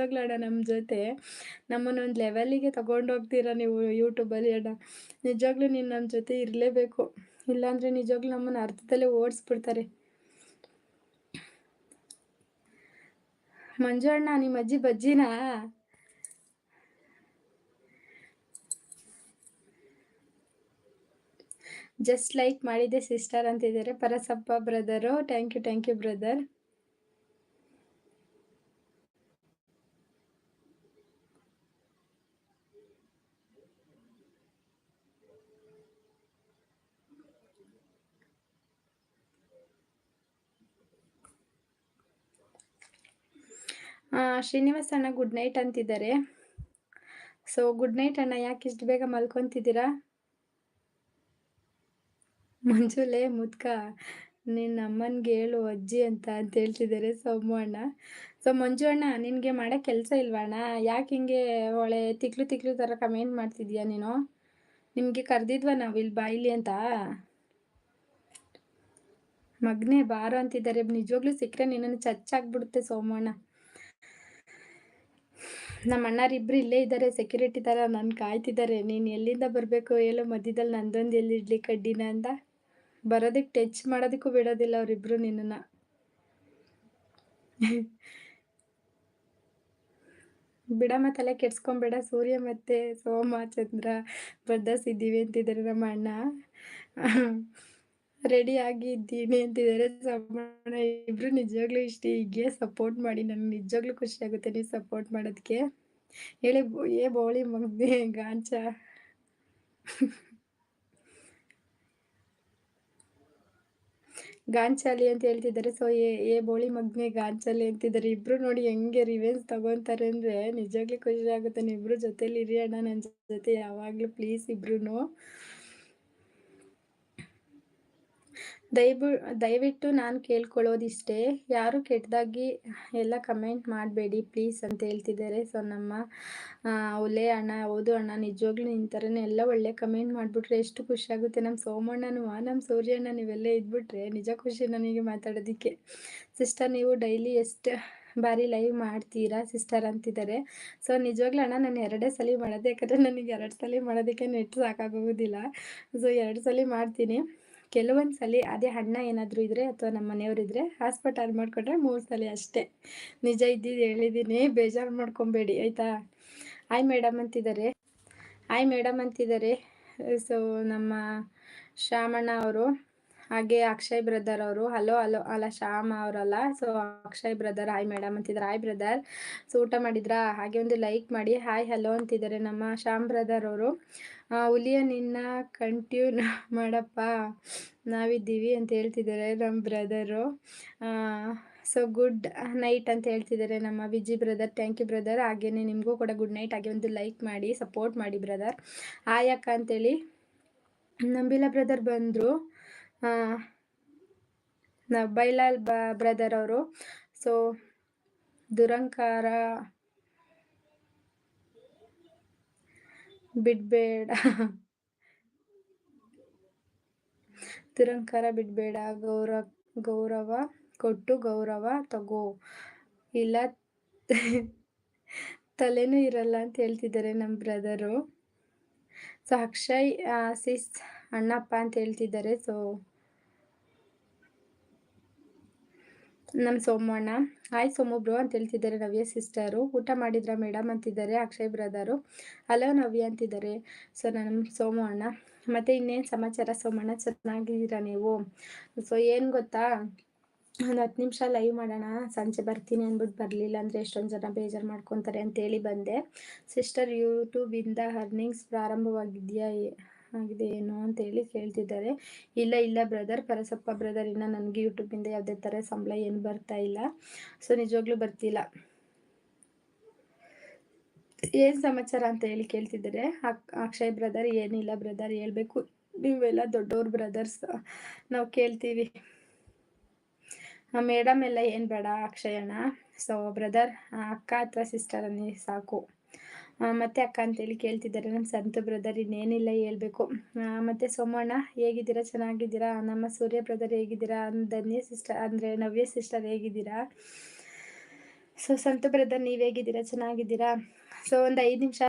ಅಣ್ಣ ನಮ್ಮ ಜೊತೆ. ನಮ್ಮನ್ನೊಂದು ಲೆವೆಲಿಗೆ ತಗೊಂಡೋಗ್ತೀರಾ ನೀವು ಯೂಟ್ಯೂಬಲ್ಲಿ ಅಣ್ಣ. ನಿಜವಾಗ್ಲೂ ನೀನು ನಮ್ಮ ಜೊತೆ ಇರಲೇಬೇಕು. ಇಲ್ಲಾಂದರೆ ನಿಜವಾಗ್ಲೂ ನಮ್ಮನ್ನು ಅರ್ಧದಲ್ಲೇ ಓಡಿಸ್ಬಿಡ್ತಾರೆ. ಮಂಜು ಅಣ್ಣ ನಿಮ್ಮ ಅಜ್ಜಿ ಬಜ್ಜಿನಾ? ಜಸ್ಟ್ ಲೈಕ್ ಮಾಡಿದೆ ಸಿಸ್ಟರ್ ಅಂತಿದ್ದಾರೆ. Parasappa brother thank you thank you brother Srinivas ಅಣ್ಣ ಗುಡ್ ನೈಟ್ ಅಂತಿದ್ದಾರೆ. ಸೊ ಗುಡ್ ನೈಟ್ ಅಣ್ಣ, ಯಾಕೆ ಇಷ್ಟು ಬೇಗ ಮಲ್ಕೊತಿದ್ದೀರಾ? ಮಂಜುಲೆ ಮುದ್ಕ ನಿನ್ನ ಅಮ್ಮನಿಗೆ ಹೇಳು, ಅಜ್ಜಿ ಅಂತ ಅಂತ ಹೇಳ್ತಿದ್ದಾರೆ ಸೋಮು ಅಣ್ಣ. ಸೊ ಮಂಜು ಅಣ್ಣ, ನಿನಗೆ ಮಾಡೋ ಕೆಲಸ ಇಲ್ವಾ ಅಣ್ಣ? ಯಾಕೆ ಹಿಂಗೆ ಒಳ್ಳೆ ತಿಕ್ಲು ತಿಕ್ಲು ಥರ ಕಮೆಂಟ್ ಮಾಡ್ತಿದ್ಯಾ ನೀನು? ನಿಮಗೆ ಕರೆದಿದ್ವಾ ನಾವು ಇಲ್ಲಿ ಬಾಯಿಲಿ ಅಂತ? ಮಗ್ನೇ ಬಾರೋ ಅಂತಿದ್ದಾರೆ, ನಿಜವಾಗ್ಲೂ ಸಿಕ್ಕರೆ ನಿನ್ನನ್ನು ಚಚ್ಚಾಗ್ಬಿಡುತ್ತೆ ಸೋಮಣ್ಣ ನಮ್ಮ ಅಣ್ಣರಿಬ್ರು ಇಲ್ಲೇ ಇದ್ದಾರೆ ಸೆಕ್ಯೂರಿಟಿ ಥರ ನನ್ನ ಕಾಯ್ತಿದ್ದಾರೆ ನೀನು ಎಲ್ಲಿಂದ ಬರಬೇಕು ಹೇಳೋ ಮಧ್ಯದಲ್ಲಿ ನಂದೊಂದು ಎಲ್ಲಿ ಇಡ್ಲಿ ಕಡ್ಡಿನ ಅಂತ. ಬರೋದಕ್ಕೆ ಟಚ್ ಮಾಡೋದಕ್ಕೂ ಬಿಡೋದಿಲ್ಲ ಅವರಿಬ್ಬರು ನಿನ್ನನ್ನ. ಬಿಡಮ್ಮ ತಲೆ ಕೆಡ್ಸ್ಕೊಂಬೇಡ. ಸೂರ್ಯ ಮತ್ತೆ ಸೋಮ, ಚಂದ್ರ ಬರ್ದಸಿದ್ದೀವಿ ಅಂತಿದ್ದಾರೆ ನಮ್ಮ ಅಣ್ಣ. ರೆಡಿ ಆಗಿದ್ದೀನಿ ಅಂತಿದ್ದಾರೆ. ಸೋಮಣ್ಣ ಇಬ್ರು ನಿಜವಾಗ್ಲೂ ಇಷ್ಟ ಹೀಗೆ ಸಪೋರ್ಟ್ ಮಾಡಿ, ನನಗೆ ನಿಜವಾಗ್ಲೂ ಖುಷಿ ಆಗುತ್ತೆ ನೀವು ಸಪೋರ್ಟ್ ಮಾಡೋದಕ್ಕೆ. ಹೇಳಿ ಏ ಬೋಳಿ ಮಗ್ದಿ ಗಾಂಚ. ಗಾಂಚಾಲಿ ಅಂತ ಹೇಳ್ತಿದ್ದಾರೆ. ಸೊ ಏ ಏ ಬೋಳಿ ಮಗ್ನೆ, ಗಾಂಚಾಲಿ ಅಂತಿದ್ದಾರೆ. ಇಬ್ರು ನೋಡಿ ಹೆಂಗೆ ರಿವೆನ್ಸ್ ತಗೊಂತಾರೆ ಅಂದ್ರೆ ನಿಜವಾಗ್ಲೂ ಖುಷಿ ಆಗುತ್ತೆ. ಇಬ್ರು ಜೊತೆಲಿ ಇರಿ ಅಣ್ಣ ನನ್ನ ಜೊತೆ ಯಾವಾಗ್ಲೂ ಪ್ಲೀಸ್ ಇಬ್ರು ದಯಬು, ದಯವಿಟ್ಟು ನಾನು ಕೇಳ್ಕೊಳ್ಳೋದಿಷ್ಟೇ. ಯಾರು ಕೆಟ್ಟದಾಗಿ ಎಲ್ಲ ಕಮೆಂಟ್ ಮಾಡಬೇಡಿ ಪ್ಲೀಸ್ ಅಂತ ಹೇಳ್ತಿದ್ದಾರೆ. ಸೊ ನಮ್ಮ ಒಲೆ ಅಣ್ಣ, ಹೌದು ಅಣ್ಣ, ನಿಜವಾಗ್ಲೂ ನಿನ್ನ ಎಲ್ಲ ಒಳ್ಳೆ ಕಮೆಂಟ್ ಮಾಡಿಬಿಟ್ರೆ ಎಷ್ಟು ಖುಷಿಯಾಗುತ್ತೆ ನಮ್ಮ ಸೋಮಣ್ಣನೂ ನಮ್ಮ ಸೂರ್ಯಣ್ಣ ನೀವೆಲ್ಲ ಇದ್ಬಿಟ್ರೆ ನಿಜ ಖುಷಿ ನನಗೆ ಮಾತಾಡೋದಕ್ಕೆ. ಸಿಸ್ಟರ್ ನೀವು ಡೈಲಿ ಎಷ್ಟು ಬಾರಿ ಲೈವ್ ಮಾಡ್ತೀರಾ ಸಿಸ್ಟರ್ ಅಂತಿದ್ದಾರೆ. ಸೊ ನಿಜವಾಗ್ಲೂ ಅಣ್ಣ, ನಾನು ಎರಡೇ ಸಲ ಮಾಡೋದು, ಯಾಕಂದರೆ ನನಗೆ ಎರಡು ಸಲ ಮಾಡೋದಕ್ಕೆ ನೆಟ್ ಸಾಕಾಗೋಗೋದಿಲ್ಲ ಸೊ ಎರಡು ಸಲ ಮಾಡ್ತೀನಿ. ಕೆಲವೊಂದು ಸಲ ಅದೇ ಅಣ್ಣ ಏನಾದರೂ ಇದ್ದರೆ ಅಥವಾ ನಮ್ಮ ಮನೆಯವರಿದ್ರೆ ಹಾಸ್ಪಿಟಲ್ ಮಾಡಿಕೊಂಡ್ರೆ ಮೂರು ಸಲ ಅಷ್ಟೇ. ನಿಜ ಇದ್ದಿದ್ದು ಹೇಳಿದ್ದೀನಿ ಬೇಜಾರು ಮಾಡ್ಕೊಬೇಡಿ, ಆಯಿತಾ? ಆಯ್ ಮೇಡಮ್ ಅಂತಿದ್ದಾರೆ. ಆಯ್ ಮೇಡಮ್ ಅಂತಿದ್ದಾರೆ. ಸೊ ನಮ್ಮ ಶ್ಯಾಮಣ್ಣ ಅವರು ಹಾಗೆ ಅಕ್ಷಯ್ ಬ್ರದರ್ ಅವರು. ಹಲೋ ಹಲೋ ಅಲ್ಲ, ಶ್ಯಾಮ್ ಅವರಲ್ಲ. So Akshay brother hi madam ಅಂತಿದ್ದಾರೆ. ಹಾಯ್ ಬ್ರದರ್ ಸೊ ಊಟ ಮಾಡಿದ್ರಾ? ಹಾಗೆ ಒಂದು ಲೈಕ್ ಮಾಡಿ. ಹಾಯ್ ಹಲೋ ಅಂತಿದ್ದಾರೆ ನಮ್ಮ ಶ್ಯಾಮ್ ಬ್ರದರ್ ಅವರು. ಹುಲಿಯ ನಿನ್ನ ಕಂಟಿನ್ಯೂ ಮಾಡಪ್ಪ. ನಾವಿದ್ದೀವಿ ಅಂತ ಹೇಳ್ತಿದ್ದಾರೆ ನಮ್ಮ ಬ್ರದರು ಸೊ ಗುಡ್ ನೈಟ್ ಅಂತ ಹೇಳ್ತಿದ್ದಾರೆ ನಮ್ಮ Viji brother thank you brother ಹಾಗೇನೆ ನಿಮಗೂ ಕೂಡ ಗುಡ್ ನೈಟ್ ಹಾಗೆ ಒಂದು ಲೈಕ್ ಮಾಡಿ ಸಪೋರ್ಟ್ ಮಾಡಿ ಬ್ರದರ್ ಆಯಕ್ಕ ಅಂತೇಳಿ. ನಂಬಿಲ್ಲ ಬ್ರದರ್ ಬಂದರು. ಬೈಲಾಲ್ ಬ ಬ್ರದರ್ ಅವರು. ಸೊ ದುರಂಕಾರ ಬಿಡ್ಬೇಡ. ದುರಂಕಾರ ಬಿಡ್ಬೇಡ. ಗೌರವ ಗೌರವ ಕೊಟ್ಟು ಗೌರವ ತಗೋ. ಇಲ್ಲ, ತಲೆನೂ ಇರಲ್ಲ ಅಂತ ಹೇಳ್ತಿದ್ದಾರೆ ನಮ್ಮ brother so Akshay sis Annappa ಅಂತ ಹೇಳ್ತಿದ್ದಾರೆ. ಸೊ ನಮ್ಮ ಸೋಮಣ್ಣ ಹಾಯ್ ಸೋಮೊಬ್ರು ಅಂತ ಹೇಳ್ತಿದ್ದಾರೆ ನವ್ಯ ಸಿಸ್ಟರು ಊಟ ಮಾಡಿದ್ರ ಮೇಡಮ್ ಅಂತಿದ್ದಾರೆ ಅಕ್ಷಯ್ ಬ್ರದರು ಹಲೋ ನವ್ಯ ಅಂತಿದ್ದಾರೆ. ಸೊ ನಮ್ಮ ಸೋಮು ಮತ್ತು ಇನ್ನೇನು ಸಮಾಚಾರ ಸೋಮಣ್ಣ? ಚೆನ್ನಾಗಿದ್ದೀರಾ ನೀವು? ಸೊ ಏನು ಗೊತ್ತಾ? ಒಂದು ಹತ್ತು ನಿಮಿಷ ಲೈವ್ ಮಾಡೋಣ. ಸಂಜೆ ಬರ್ತೀನಿ ಅಂದ್ಬಿಟ್ಟು ಬರಲಿಲ್ಲ ಅಂದರೆ ಎಷ್ಟೊಂದು ಜನ ಬೇಜಾರು ಮಾಡ್ಕೊತಾರೆ ಅಂತೇಳಿ ಬಂದೆ. ಸಿಸ್ಟರ್ ಯೂಟ್ಯೂಬಿಂದ ಅರ್ನಿಂಗ್ಸ್ ಪ್ರಾರಂಭವಾಗಿದೆಯಾ ಆಗಿದೆ ಏನು ಅಂತೇಳಿ ಕೇಳ್ತಿದ್ದಾರೆ. ಇಲ್ಲ ಇಲ್ಲ ಬ್ರದರ್ ಪರಸಪ್ಪ ಬ್ರದರ್ ಇನ್ನು ನನಗೆ ಯೂಟ್ಯೂಬಿಂದ ಯಾವುದೇ ಥರ ಸಂಬಳ ಏನು ಬರ್ತಾ ಇಲ್ಲ. ಸೊ ನಿಜವಾಗ್ಲೂ ಬರ್ತಿಲ್ಲ. ಏನು ಸಮಾಚಾರ ಅಂತ ಹೇಳಿ ಕೇಳ್ತಿದ್ದಾರೆ. ಅಕ್ಷಯ್ ಬ್ರದರ್ ಏನಿಲ್ಲ ಬ್ರದರ್ ಹೇಳಬೇಕು. ನೀವೆಲ್ಲ ದೊಡ್ಡವ್ರ ಬ್ರದರ್ಸ್ ನಾವು ಕೇಳ್ತೀವಿ. ಮೇಡಮ್ ಎಲ್ಲ ಏನು ಬೇಡ ಅಕ್ಷಯಣ್ಣ. ಸೊ ಬ್ರದರ್ ಅಕ್ಕ ಅಥವಾ ಸಿಸ್ಟರ್ ಅನ್ನಿ ಸಾಕು. ಮತ್ತೆ ಅಕ್ಕ ಅಂತೇಳಿ ಕೇಳ್ತಿದ್ದಾರೆ. ನಮ್ಮ ಸಂತ ಬ್ರದರ್ ಇನ್ನೇನಿಲ್ಲ ಹೇಳ್ಬೇಕು. ಮತ್ತೆ ಸೋಮಣ್ಣ, ಹೇಗಿದ್ದೀರಾ? ಚೆನ್ನಾಗಿದ್ದೀರಾ? ನಮ್ಮ ಸೂರ್ಯ ಬ್ರದರ್ ಹೇಗಿದ್ದೀರಾ? ಧನ್ಯ ಸಿಸ್ಟರ್ ಅಂದರೆ ನವ್ಯ ಸಿಸ್ಟರ್ ಹೇಗಿದ್ದೀರಾ? ಸೊ ಸಂತು ಬ್ರದರ್ ನೀವು ಹೇಗಿದ್ದೀರಾ? ಚೆನ್ನಾಗಿದ್ದೀರಾ? ಸೊ ಒಂದು ಐದು ನಿಮಿಷ